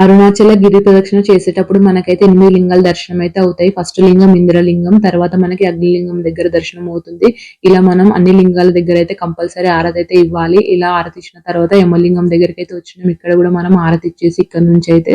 అరుణాచల గిరి ప్రదక్షిణ చేసేటప్పుడు మనకైతే ఎనిమిది లింగాల దర్శనం అయితే అవుతాయి. ఫస్ట్ లింగం ఇంద్రలింగం తర్వాత మనకి అగ్నిలింగం దగ్గర దర్శనం అవుతుంది ఇలా మనం అన్ని లింగాల దగ్గర అయితే కంపల్సరీ ఆరతి అయితే ఇవ్వాలి. ఇలా ఆరతి ఇచ్చిన తర్వాత యమలింగం దగ్గరికి అయితే వచ్చినాం. ఇక్కడ కూడా మనం ఆరతి ఇచ్చేసి ఇక్కడ నుంచి అయితే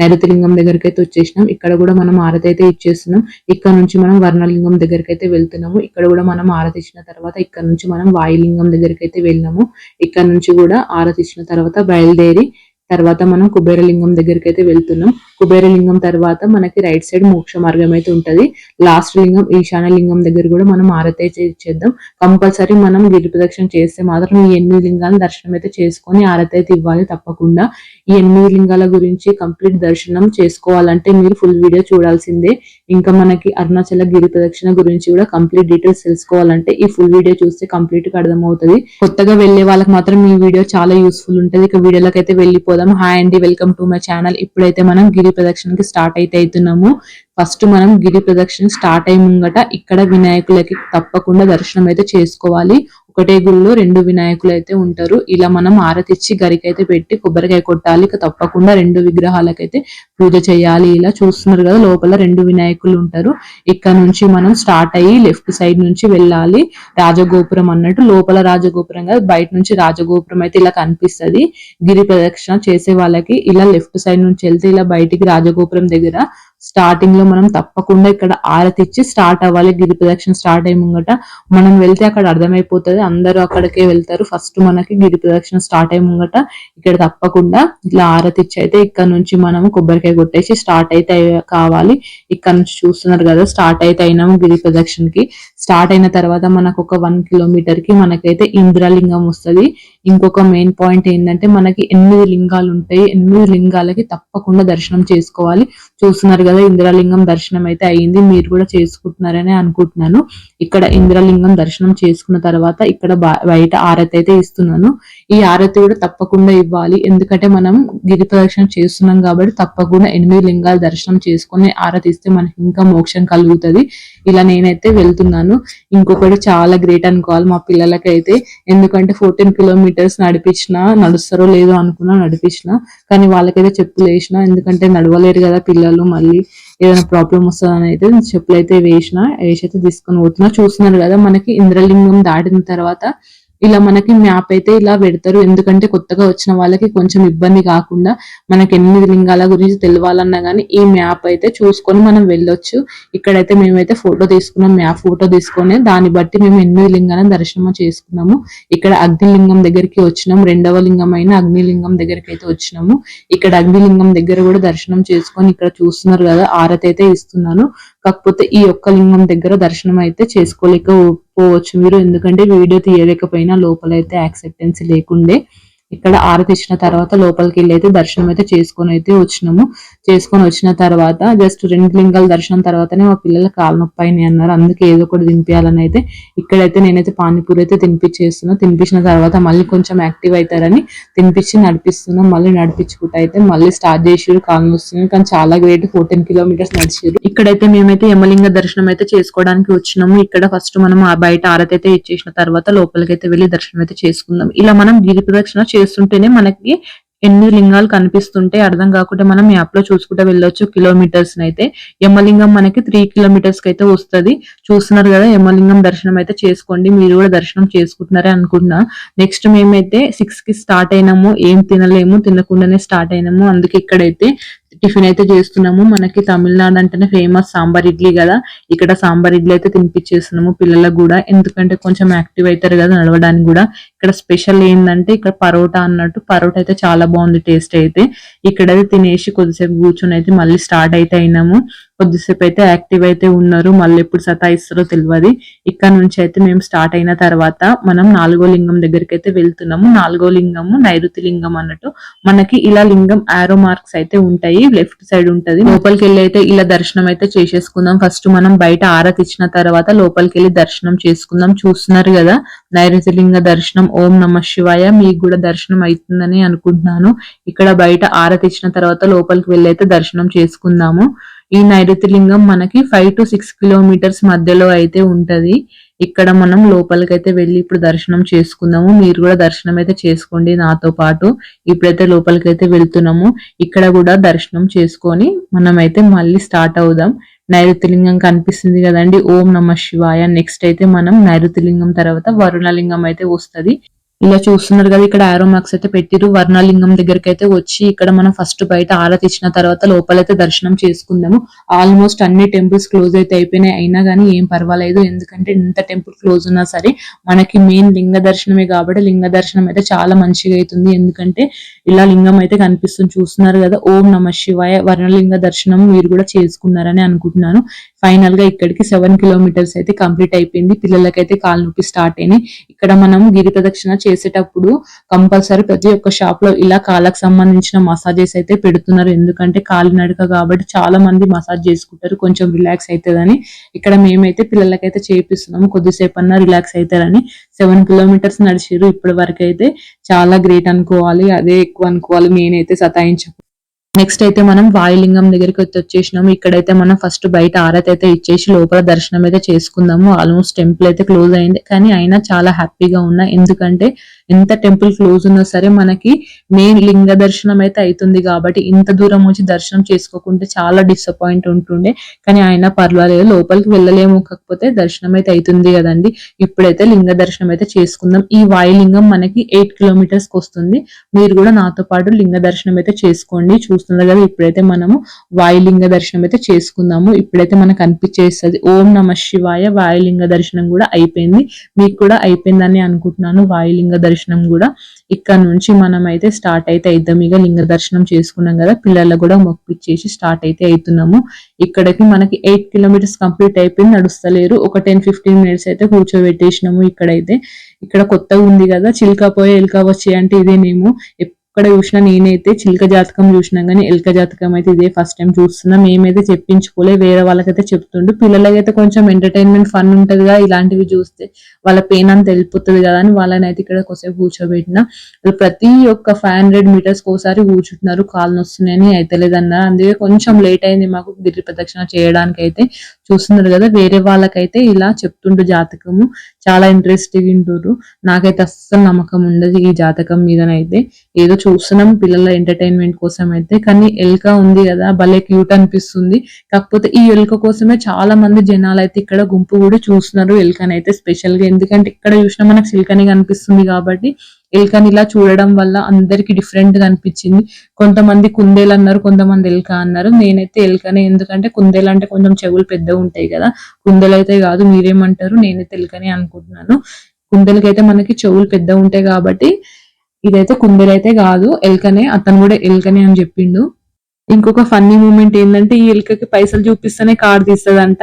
నైరుతి లింగం దగ్గరికి అయితే వచ్చేసినాం. ఇక్కడ కూడా మనం ఆరతి అయితే ఇచ్చేస్తున్నాం. ఇక్కడ నుంచి మనం వర్ణలింగం దగ్గరికి అయితే వెళ్తున్నాము. ఇక్కడ కూడా మనం ఆరతి ఇచ్చిన తర్వాత ఇక్కడ నుంచి మనం వాయులింగం దగ్గరికి అయితే వెళ్ళినాము. ఇక్కడ నుంచి కూడా ఆరతి ఇచ్చిన తర్వాత బయలుదేరి తర్వాత మనం కుబేరలింగం దగ్గరికి అయితే వెళ్తున్నాం. కుబేరలింగం తర్వాత మనకి రైట్ సైడ్ మోక్ష మార్గం అయితే ఉంటది. లాస్ట్ లింగం ఈశాన లింగం దగ్గర కూడా మనం ఆరతి అయితే ఇచ్చేద్దాం. కంపల్సరీ మనం గిరి ప్రదక్షిణ చేస్తే మాత్రం ఈ ఎనిమిది లింగాలను దర్శనం అయితే చేసుకొని ఆరతి అయితే ఇవ్వాలి తప్పకుండా. ఈ ఎనిమిది లింగాల గురించి కంప్లీట్ దర్శనం చేసుకోవాలంటే మీరు ఫుల్ వీడియో చూడాల్సిందే. ఇంకా మనకి అరుణాచల గిరి ప్రదక్షిణ గురించి కూడా కంప్లీట్ డీటెయిల్స్ తెలుసుకోవాలంటే ఈ ఫుల్ వీడియో చూస్తే కంప్లీట్గా అర్థమవుతుంది. కొత్తగా వెళ్ళే వాళ్ళకి మాత్రం ఈ వీడియో చాలా యూస్ఫుల్ ఉంటుంది. ఇక వీడియోలకైతే అయితే వెళ్ళిపోదాం హాయ్ అండి వెల్కమ్ టు మై ఛానల్. ఇప్పుడైతే మనం గిరి ప్రదక్షిణకి స్టార్ట్ అయితే అవుతున్నాము. ఫస్ట్ మనం గిరి ప్రదక్షిణ స్టార్ట్ అయి ముంగట ఇక్కడ వినాయకులకి తప్పకుండా దర్శనం అయితే చేసుకోవాలి. ఒకటే గుళ్ళో రెండు వినాయకులు అయితే ఉంటారు. ఇలా మనం ఆరతిచ్చి గరికైతే పెట్టి కొబ్బరికాయ కొట్టాలి. ఇక తప్పకుండా రెండు విగ్రహాలకైతే పూజ చేయాలి ఇలా చూస్తున్నారు కదా లోపల రెండు వినాయకులు ఉంటారు. ఇక్కడ నుంచి మనం స్టార్ట్ అయ్యి లెఫ్ట్ సైడ్ నుంచి వెళ్ళాలి. రాజగోపురం అన్నట్టు లోపల రాజగోపురం కదా బయట నుంచి రాజగోపురం అయితే ఇలా కనిపిస్తుంది. గిరి ప్రదక్షిణ చేసే వాళ్ళకి ఇలా లెఫ్ట్ సైడ్ నుంచి వెళ్తే ఇలా బయటికి రాజగోపురం దగ్గర స్టార్టింగ్లో మనం తప్పకుండా ఇక్కడ ఆరతి ఇచ్చి స్టార్ట్ అవ్వాలి. గిరి ప్రదక్షిణ స్టార్ట్ అయ్యి ముంగట మనం వెళ్తే అక్కడ అర్థమైపోతుంది. అందరూ అక్కడికే వెళ్తారు. ఫస్ట్ మనకి గిరి ప్రదక్షిణ స్టార్ట్ అయ్యి ముంగట ఇక్కడ తప్పకుండా ఇట్లా ఆరతి ఇచ్చి అయితే ఇక్కడ నుంచి మనం కొబ్బరికాయ కొట్టేసి స్టార్ట్ అయితే కావాలి. ఇక్కడ నుంచి చూస్తున్నారు కదా స్టార్ట్ అయితే అయినాము గిరి ప్రదక్షిణకి. స్టార్ట్ అయిన తర్వాత మనకు ఒక వన్ కిలోమీటర్కి మనకైతే ఇంద్రలింగం వస్తుంది. ఇంకొక మెయిన్ పాయింట్ ఏంటంటే మనకి ఎనిమిది లింగాలు ఉంటాయి. ఎనిమిది లింగాలకి తప్పకుండా దర్శనం చేసుకోవాలి. చూస్తున్నారు కదా ఇంద్రలింగం దర్శనం అయితే అయ్యింది మీరు కూడా చేసుకుంటున్నారని అనుకుంటున్నాను. ఇక్కడ ఇంద్రలింగం దర్శనం చేసుకున్న తర్వాత ఇక్కడ బయట ఆరతి అయితే ఇస్తున్నాను. ఈ ఆరతి కూడా తప్పకుండా ఇవ్వాలి. ఎందుకంటే మనం గిరి ప్రదక్షిణ చేస్తున్నాం కాబట్టి తప్పకుండా ఎనిమిది లింగాల దర్శనం చేసుకుని ఆరతిస్తే మనకి ఇంకా మోక్షం కలుగుతుంది. ఇలా నేనైతే వెళ్తున్నాను. ఇంకొకటి చాలా గ్రేట్ అనుకోవాలి మా పిల్లలకైతే. ఎందుకంటే ఫోర్టీన్ కిలోమీటర్స్ నడిపించిన నడుస్తారో లేదో అనుకున్నా నడిపించిన. కానీ వాళ్ళకైతే చెప్పులు వేసిన ఎందుకంటే నడవలేరు కదా పిల్లలు మళ్ళీ. ఏదైనా ప్రాబ్లం వస్తుందని అయితే చెప్పులు అయితే వేసిన వేసి అయితే తీసుకొని పోతున్నా. చూస్తున్నారు కదా మనకి ఇంద్రలింగం దాటిన తర్వాత ఇలా మనకి మ్యాప్ అయితే ఇలా పెడతారు. ఎందుకంటే కొత్తగా వచ్చిన వాళ్ళకి కొంచెం ఇబ్బంది కాకుండా మనకి ఎనిమిది లింగాల గురించి తెలియాలన్నా కానీ ఈ మ్యాప్ అయితే చూసుకొని మనం వెళ్ళొచ్చు. ఇక్కడైతే మేమైతే ఫోటో తీసుకున్నాం. మ్యాప్ ఫోటో తీసుకొని దాన్ని బట్టి మేము ఎనిమిది లింగాలను దర్శనం చేసుకున్నాము. ఇక్కడ అగ్నిలింగం దగ్గరికి వచ్చినాం. రెండవ లింగం అయిన అగ్నిలింగం దగ్గరికి అయితే వచ్చినాము. ఇక్కడ అగ్నిలింగం దగ్గర కూడా దర్శనం చేసుకొని ఇక్కడ చూస్తున్నారు కదా ఆరతి అయితే ఇస్తున్నాను. కాకపోతే ఈ ఒక్క లింగం దగ్గర దర్శనం అయితే చేసుకోలేకపోవచ్చు మీరు. ఎందుకంటే వీడియో తీయలేకపోయినా లోపల అయితే యాక్సెప్టెన్స్ లేకుండే. ఇక్కడ ఆరతి ఇచ్చిన తర్వాత లోపలికి వెళ్ళి అయితే దర్శనం అయితే చేసుకొని అయితే వచ్చినాము. చేసుకొని వచ్చిన తర్వాత జస్ట్ రెండు లింగాల దర్శనం తర్వాతనే మా పిల్లల కాలు నొప్పి అయినాయి అన్నారు. అందుకే ఏదో ఒకటి తినిపించాలని అయితే ఇక్కడైతే నేనైతే పానీపూరి అయితే తినిపించేస్తున్నా తినిపించిన తర్వాత మళ్ళీ కొంచెం యాక్టివ్ అవుతారని తినిపించి నడిపిస్తున్నాం. మళ్ళీ నడిపించుకుంటా అయితే మళ్ళీ స్టార్ట్ చేసిరు కాలు వస్తుంది. కానీ చాలా గ్రేట్ ఫోర్టీన్ కిలోమీటర్స్ నడిచారు ఇక్కడైతే మేమైతే యమలింగ దర్శనం అయితే చేసుకోవడానికి వచ్చినాము. ఇక్కడ ఫస్ట్ మనం బయట ఆరతి అయితే ఇచ్చేసిన తర్వాత లోపలికి అయితే వెళ్ళి దర్శనం అయితే చేసుకుందాం. ఇలా మనం గిరి ప్రదక్షిణ చేస్తుంటేనే మనకి ఎన్ని లింగాలు కనిపిస్తుంటే అర్థం కాకుండా మనం యాప్లో చూసుకుంటే వెళ్ళొచ్చు. కిలోమీటర్స్ అయితే యమలింగం మనకి త్రీ కిలోమీటర్స్కి అయితే వస్తుంది. చూస్తున్నారు కదా యమలింగం దర్శనం అయితే చేసుకోండి. మీరు కూడా దర్శనం చేసుకుంటున్నారే అనుకుంటున్నా. నెక్స్ట్ మేమైతే సిక్స్కి స్టార్ట్ అయినాము. ఏం తినలేము తినకుండానే స్టార్ట్ అయినాము. అందుకే ఇక్కడైతే టిఫిన్ అయితే చేస్తున్నాము. మనకి తమిళనాడు అంటేనే ఫేమస్ సాంబార్ ఇడ్లీ కదా. ఇక్కడ సాంబార్ ఇడ్లీ అయితే తినిపించేస్తున్నాము పిల్లలకు కూడా. ఎందుకంటే కొంచెం యాక్టివ్ అవుతారు కదా నడవడానికి కూడా. ఇక్కడ స్పెషల్ ఏంటంటే ఇక్కడ పరోటా అన్నట్టు. పరోటా అయితే చాలా బాగుంది టేస్ట్ అయితే. ఇక్కడ తినేసి కొద్దిసేపు కూర్చొని అయితే మళ్ళీ స్టార్ట్ అయితే అయినాము. కొద్దిసేపు అయితే యాక్టివ్ అయితే ఉన్నారు. మళ్ళీ ఎప్పుడు సతాయిస్తారో తెలియదు ఇక్కడ నుంచి అయితే మేము స్టార్ట్ అయిన తర్వాత మనం నాలుగో లింగం దగ్గరికి అయితే వెళ్తున్నాము. నాలుగో లింగము నైరుతి లింగం అన్నట్టు. మనకి ఇలా లింగం ఆరో మార్క్స్ అయితే ఉంటాయి. లెఫ్ట్ సైడ్ ఉంటది. లోపలికి వెళ్ళి అయితే ఇలా దర్శనం అయితే చేసేసుకుందాం. ఫస్ట్ మనం బయట ఆరతి ఇచ్చిన తర్వాత లోపలికి వెళ్ళి దర్శనం చేసుకుందాం. చూస్తున్నారు కదా. నైరుతి లింగ దర్శనం ఓం నమ శివాయ మీకు కూడా దర్శనం అవుతుందని అనుకుంటున్నాను. ఇక్కడ బయట ఆరతి ఇచ్చిన తర్వాత లోపలికి వెళ్ళి అయితే దర్శనం చేసుకుందాము. ఈ నైరుతి లింగం మనకి ఫైవ్ టు సిక్స్ కిలోమీటర్స్ మధ్యలో అయితే ఉంటది. ఇక్కడ మనం లోపలికైతే వెళ్ళి ఇప్పుడు దర్శనం చేసుకుందాము. మీరు కూడా దర్శనం అయితే చేసుకోండి నాతో పాటు. ఇప్పుడైతే లోపలికైతే వెళ్తున్నాము. ఇక్కడ కూడా దర్శనం చేసుకొని మనమైతే మళ్ళీ స్టార్ట్ అవుదాం. నైరుతిలింగం కనిపిస్తుంది కదండి. ఓం నమ శివాయ. నెక్స్ట్ అయితే మనం నైరుతిలింగం తర్వాత వరుణలింగం అయితే వస్తది. ఇలా చూస్తున్నారు కదా ఇక్కడ ఆరో మార్క్స్ అయితే పెట్టిరు వర్ణలింగం దగ్గరికి అయితే వచ్చి ఇక్కడ మనం ఫస్ట్ బయట ఆరతి ఇచ్చిన తర్వాత లోపలైతే దర్శనం చేసుకుందాము. ఆల్మోస్ట్ అన్ని టెంపుల్స్ క్లోజ్ అయితే అయిపోయినాయి. అయినా కానీ ఏం పర్వాలేదు. ఎందుకంటే ఎంత టెంపుల్ క్లోజ్ ఉన్నా సరే మనకి మెయిన్ లింగ దర్శనమే కాబట్టి లింగ దర్శనం అయితే చాలా మంచిగా అవుతుంది. ఎందుకంటే ఇలా లింగం అయితే కనిపిస్తుంది. చూస్తున్నారు కదా ఓం నమ శివాయ వర్ణలింగ దర్శనం మీరు కూడా చేసుకున్నారని అనుకుంటున్నాను. ఫైనల్గా ఇక్కడికి సెవెన్ కిలోమీటర్స్ అయితే కంప్లీట్ అయిపోయింది. పిల్లలకైతే కాలు నొప్పి స్టార్ట్ అయినాయి. ఇక్కడ మనం గిరి ప్రదక్షిణ చేసేటప్పుడు కంపల్సరీ ప్రతి ఒక్క షాప్లో ఇలా కాళ్ళకు సంబంధించిన మసాజెస్ అయితే పెడుతున్నారు. ఎందుకంటే కాలు నడక కాబట్టి చాలా మంది మసాజ్ చేసుకుంటారు. కొంచెం రిలాక్స్ అవుతుందని ఇక్కడ మేమైతే పిల్లలకైతే చేపిస్తున్నాము. కొద్దిసేపు అన్నా రిలాక్స్ అవుతారని సెవెన్ కిలోమీటర్స్ నడిచిరు ఇప్పటి వరకు అయితే చాలా గ్రేట్ అనుకోవాలి. అదే ఎక్కువ అనుకోవాలి. నేనైతే సతాయించకు నెక్స్ట్ అయితే మనం వాయులింగం దగ్గరికి వచ్చి వచ్చేసినాము. ఇక్కడైతే మనం ఫస్ట్ బయట ఆరతి అయితే ఇచ్చేసి లోపల దర్శనం అయితే చేసుకుందాము. ఆల్మోస్ట్ టెంపుల్ అయితే క్లోజ్ అయింది. కానీ అయినా చాలా హ్యాపీగా ఉన్నా. ఎందుకంటే ఎంత టెంపుల్ క్లోజ్ ఉన్నా సరే మనకి మెయిన్ లింగ దర్శనం అయితే అవుతుంది కాబట్టి ఇంత దూరం వచ్చి దర్శనం చేసుకోకుంటే చాలా డిసప్పాయింట్ ఉంటుండే. కానీ ఆయన పర్వాలేదు లోపలికి వెళ్ళలేము కాకపోతే దర్శనం అయితే అవుతుంది కదండి. ఇప్పుడైతే లింగ దర్శనం అయితే చేసుకుందాం. ఈ వాయులింగం మనకి ఎయిట్ కిలోమీటర్స్కి వస్తుంది. మీరు కూడా నాతో పాటు లింగ దర్శనం అయితే చేసుకోండి. చూస్తున్నారు కదా ఇప్పుడైతే మనము వాయులింగ దర్శనం అయితే చేసుకుందాము. ఇప్పుడైతే మనకు అనిపించేస్తుంది ఓం నమ శివాయ వాయులింగ దర్శనం కూడా అయిపోయింది. మీకు కూడా అయిపోయిందని అనుకుంటున్నాను వాయులింగ దర్శనం కూడా ఇక్కడ నుంచి మనం అయితే స్టార్ట్ అయితే అయిద్దాం. ఇక లింగ దర్శనం చేసుకున్నాం కదా పిల్లలు కూడా మొక్కిచ్చేసి స్టార్ట్ అయితే అవుతున్నాము ఇక్కడికి మనకి ఎయిట్ కిలోమీటర్స్ కంప్లీట్ అయిపోయింది నడుస్తలేరు. ఒక టెన్ ఫిఫ్టీన్ మినిట్స్ అయితే కూర్చోబెట్టేసినాము ఇక్కడైతే. ఇక్కడ కొత్తగా ఉంది కదా చిల్కా పోయే ఎల్కా వచ్చే అంటే ఇదేనేమో. ఎక్కడ చూసినా నేనైతే చిలుక జాతకం చూసినా కానీ ఎల్క జాతకం అయితే ఇదే ఫస్ట్ టైం చూస్తున్నా. మేమైతే చెప్పించుకోలే వేరే వాళ్ళకైతే చెప్తుండు. పిల్లలకైతే కొంచెం ఎంటర్టైన్మెంట్ ఫన్ ఉంటది కదా ఇలాంటివి చూస్తే వాళ్ళ పెయిన్ అంత వెళ్ళిపోతుంది కదా అని వాళ్ళని అయితే ఇక్కడ కొసేపు కూర్చోబెట్టిన. ప్రతి ఒక్క ఫైవ్ హండ్రెడ్ మీటర్స్ ఒకసారి కూర్చుంటున్నారు. కాళ్ళు నొస్తున్నాయని అయితే లేదన్నారు అందుకే కొంచెం లేట్ అయింది మాకు గిరి ప్రదక్షిణ చేయడానికి అయితే చూస్తున్నారు కదా వేరే వాళ్ళకైతే ఇలా చెప్తుండ్రు జాతకము. చాలా ఇంట్రెస్టింగ్ ఉంటుండ్రు నాకైతే అస్సలు నమ్మకం ఉండదు ఈ జాతకం మీదనైతే. ఏదో చూస్తున్నాం పిల్లల ఎంటర్టైన్మెంట్ కోసం అయితే కానీ ఎల్క ఉంది కదా భలే క్యూట్ అనిపిస్తుంది. కాకపోతే ఈ ఎల్క కోసమే చాలా మంది జనాలు అయితే ఇక్కడ గుంపు కూడా చూస్తున్నారు ఎల్కని అయితే స్పెషల్గా. ఎందుకంటే ఇక్కడ చూసినా మనకు సిల్కని కనిపిస్తుంది కాబట్టి ఎల్కని ఇలా చూడడం వల్ల అందరికి డిఫరెంట్గా అనిపించింది. కొంతమంది కుందేలు అన్నారు కొంతమంది ఎల్క అన్నారు. నేనైతే ఎల్కనే ఎందుకంటే కుందేలు అంటే కొంచెం చెవులు పెద్దగా ఉంటాయి కదా. కుందేలు అయితే కాదు మీరేమంటారు? నేనైతే ఎల్కనే అనుకుంటున్నాను. కుందేలకైతే మనకి చెవులు పెద్ద ఉంటాయి కాబట్టి ఇదైతే కుందేలు అయితే కాదు ఎల్కనే అతను కూడా ఎల్కనే అని చెప్పిండు. ఇంకొక ఫన్నీ మూమెంట్ ఏంటంటే ఈ ఎలుకకి పైసలు చూపిస్తేనే కార్డు తీస్తుందంట.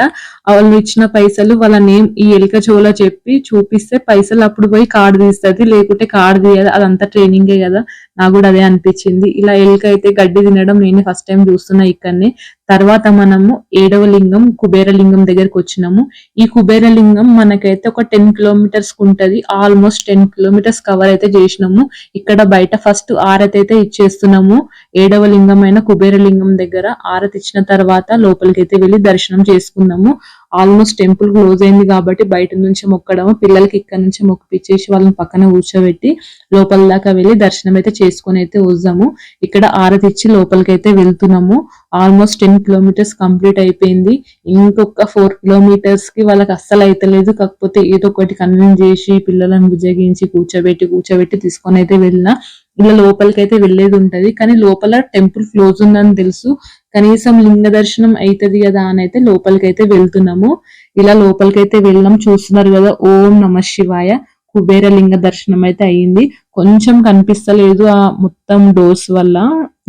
వాళ్ళు ఇచ్చిన పైసలు వాళ్ళ నేమ్ ఈ ఎలుక చెవులో చెప్పి చూపిస్తే పైసలు అప్పుడు పోయి కార్డు తీస్తుంది లేకుంటే కార్డు తీయదు. అదంతా ట్రైనింగే కదా. నాకు కూడా అదే అనిపించింది. ఇలా ఎలుక అయితే గడ్డి తినడం నేను ఫస్ట్ టైం చూస్తున్నా ఇక్కడనే. తర్వాత మనము ఏడవ లింగం కుబేరలింగం దగ్గరకు వచ్చినాము. ఈ కుబేరలింగం మనకైతే ఒక టెన్ కిలోమీటర్స్ ఉంటది. ఆల్మోస్ట్ టెన్ కిలోమీటర్స్ కవర్ అయితే చేసినాము. ఇక్కడ బయట ఫస్ట్ ఆరతి అయితే ఇచ్చేస్తున్నాము. ఏడవ లింగం అయిన కుబేరలింగం దగ్గర ఆరతి ఇచ్చిన తర్వాత లోపలికి అయితే వెళ్ళి దర్శనం చేసుకుందాము. ఆల్మోస్ట్ టెంపుల్ క్లోజ్ అయింది కాబట్టి బయట నుంచి మొక్కడం పిల్లలకి ఇక్కడ నుంచి మొక్కిపిచ్చేసి వాళ్ళని పక్కన కూర్చోబెట్టి లోపల దాకా వెళ్ళి దర్శనం అయితే చేసుకుని అయితే వద్దాము. ఇక్కడ ఆరతి ఇచ్చి లోపలికి అయితే వెళ్తున్నాము. ఆల్మోస్ట్ టెన్ కిలోమీటర్స్ కంప్లీట్ అయిపోయింది. ఇంకొక ఫోర్ కిలోమీటర్స్కి వాళ్ళకి అస్సలు అయితలేదు కాకపోతే ఏదో ఒకటి కన్విన్స్ చేసి పిల్లలను బుజ్జగించి కూర్చోబెట్టి కూర్చోబెట్టి తీసుకొని అయితే వెళ్ళిన ఇలా లోపలికి అయితే వెళ్ళేది ఉంటది. కానీ లోపల టెంపుల్ క్లోజ్ ఉందని తెలుసు. కనీసం లింగ దర్శనం అవుతుంది కదా అని అయితే లోపలికైతే వెళ్తున్నాము. ఇలా లోపలికైతే వెళ్ళాం చూస్తున్నారు కదా ఓం నమ శివాయ. కుబేర లింగ దర్శనం అయితే అయ్యింది కొంచెం కనిపిస్తలేదు ఆ మొత్తం డోర్స్ వల్ల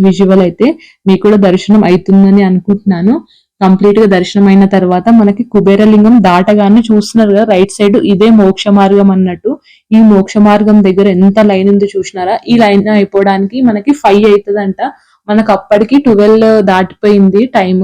విజువల్ అయితే. మీకు కూడా దర్శనం అవుతుందని అనుకుంటున్నాను. కంప్లీట్గా దర్శనం అయిన తర్వాత మనకి కుబేరలింగం దాటగానే చూస్తున్నారు కదా రైట్ సైడ్ ఇదే మోక్ష మార్గం అన్నట్టు. ఈ మోక్ష మార్గం దగ్గర ఎంత లైన్ ఉంది చూసినారా? ఈ లైన్ అయిపోవడానికి మనకి ఫైవ్ అవుతుందంట. మనకు అప్పటికి ట్వెల్వ్ దాటిపోయింది టైం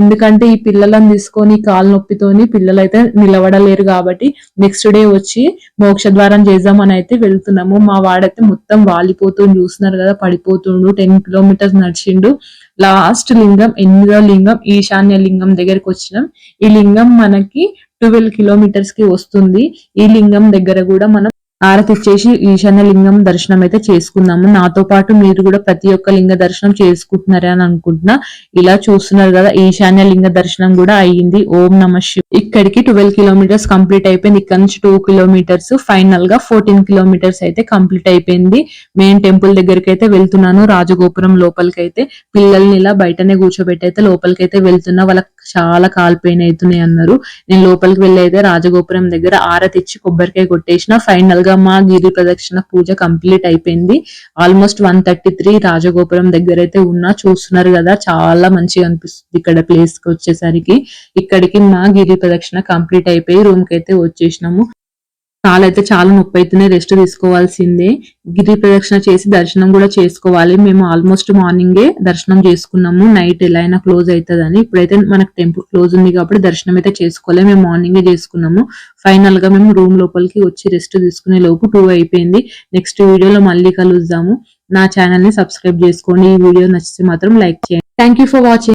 ఎందుకంటే ఈ పిల్లలను తీసుకొని కాలు నొప్పితోని పిల్లలు అయితే నిలబడలేరు కాబట్టి నెక్స్ట్ డే వచ్చి మోక్ష ద్వారం చేద్దామని అయితే వెళ్తున్నాము. మా వాడైతే మొత్తం వాలిపోతూ చూస్తున్నారు కదా పడిపోతుండు టెన్ కిలోమీటర్స్ నడిచిండు. లాస్ట్ లింగం ఎనిమిదో లింగం ఈశాన్య లింగం దగ్గరికి వచ్చినాం. ఈ లింగం మనకి ట్వెల్వ్ కిలోమీటర్స్కి వస్తుంది. ఈ లింగం దగ్గర కూడా మనం ఆరతి ఇచ్చేసి ఈశాన్య లింగం దర్శనం అయితే చేసుకుందాము. నాతో పాటు మీరు కూడా ప్రతి ఒక్క లింగ దర్శనం చేసుకుంటున్నారే అని అనుకుంటున్నా. ఇలా చూస్తున్నారు కదా ఈశాన్య లింగ దర్శనం కూడా అయ్యింది. ఓం నమ శివ. ఇక్కడికి ట్వెల్వ్ కిలోమీటర్స్ కంప్లీట్ అయిపోయింది. ఇక్కడ నుంచి టూ కిలోమీటర్స్ ఫైనల్గా ఫోర్టీన్ కిలోమీటర్స్ అయితే కంప్లీట్ అయిపోయింది. మెయిన్ టెంపుల్ దగ్గరికి అయితే వెళ్తున్నాను. రాజగోపురం లోపలికి అయితే పిల్లల్ని ఇలా బయటనే కూర్చోబెట్టి అయితే లోపలికి అయితే వెళ్తున్నా. వాళ్ళకి చాలా కాలిపోయిన అవుతున్నాయి అన్నారు. నేను లోపలికి వెళ్ళి అయితే రాజగోపురం దగ్గర ఆరతి ఇచ్చి కొబ్బరికాయ కొట్టేసిన. ఫైనల్గా మా గిరి ప్రదక్షిణ పూజ కంప్లీట్ అయిపోయింది. ఆల్మోస్ట్ వన్ థర్టీ త్రీ రాజగోపురం దగ్గర అయితే ఉన్నా చూస్తున్నారు కదా చాలా మంచిగా అనిపిస్తుంది ఇక్కడ ప్లేస్కి వచ్చేసరికి. ఇక్కడికి మా గిరి ప్రదక్షిణ కంప్లీట్ అయిపోయి రూమ్కి అయితే వచ్చేసినాము. కాలైతే చాలా నొప్పి అయితేనే రెస్ట్ తీసుకోవాల్సిందే. గిరి ప్రదక్షిణ చేసి దర్శనం కూడా చేసుకోవాలి. మేము ఆల్మోస్ట్ మార్నింగే దర్శనం చేసుకున్నాము. నైట్ ఎలా అయినా క్లోజ్ అవుతుందని ఇప్పుడైతే మనకు టెంపుల్ క్లోజ్ ఉంది కాబట్టి దర్శనం అయితే చేసుకోలే మేము మార్నింగే చేసుకున్నాము. ఫైనల్గా మేము రూమ్ లోపలికి వచ్చి రెస్ట్ తీసుకునే లోపు టూ అయిపోయింది. నెక్స్ట్ వీడియోలో మళ్ళీ కలుద్దాము. నా ఛానల్ని సబ్స్క్రైబ్ చేసుకోండి. ఈ వీడియో నచ్చితే మాత్రం లైక్ చేయండి. Thank you for watching